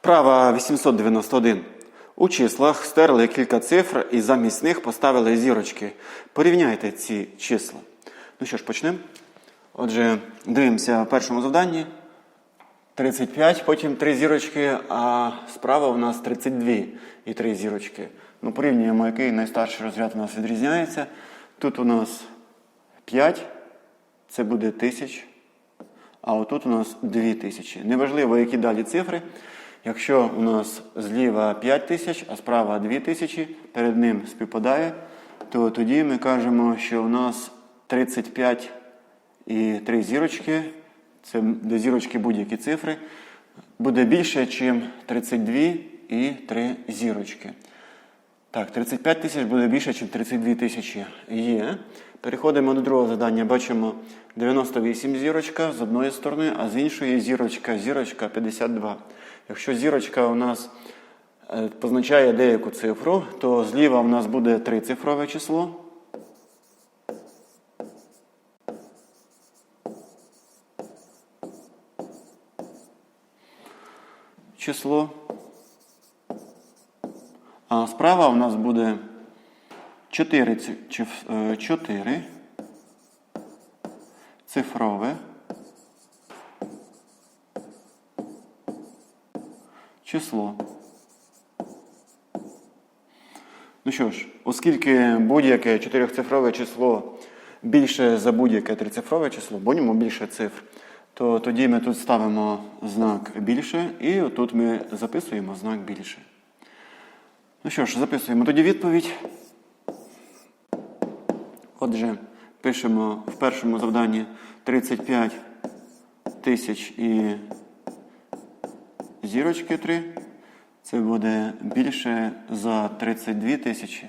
Вправа 891. У числах стерли кілька цифр і замість них поставили зірочки. Порівняйте ці числа. Ну що ж, почнемо. Отже, дивимося в першому завданні. 35, потім 3 зірочки, а справа у нас 32 і 3 зірочки. Ну, порівнюємо, який найстарший розряд у нас відрізняється. Тут у нас 5, це буде тисяч. А отут у нас 2000. Неважливо, які далі цифри. Якщо у нас зліва 5 тисяч, а справа 2000, перед ним співпадає, то тоді ми кажемо, що у нас 35 і 3 зірочки, це до зірочки будь-які цифри, буде більше, ніж 32 і 3 зірочки. Так, 35 тисяч буде більше, ніж 32 тисячі є. Переходимо до другого завдання. Бачимо 98 зірочка з одної сторони, а з іншої зірочка, зірочка 52. Якщо зірочка у нас е, позначає деяку цифру, то зліва у нас буде трицифрове число. Число. А справа у нас буде 4, 4 цифрове число. Ну що ж, оскільки будь-яке чотирьохцифрове число більше за будь-яке трицифрове число, бо ньому більше цифр, то тоді ми тут ставимо знак більше і отут ми записуємо знак більше. Ну що ж, записуємо тоді відповідь. Отже, пишемо в першому завданні 35 тисяч і зірочки 3. Це буде більше за 32 тисячі.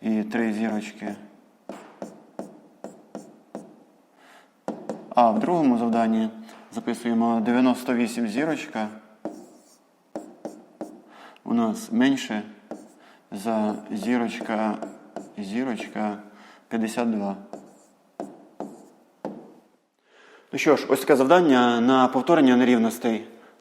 І 3 зірочки. А в другому завданні записуємо 98 зірочка у нас менше за зірочка, зірочка 52. Ну що ж, ось таке завдання на повторення нерівностей.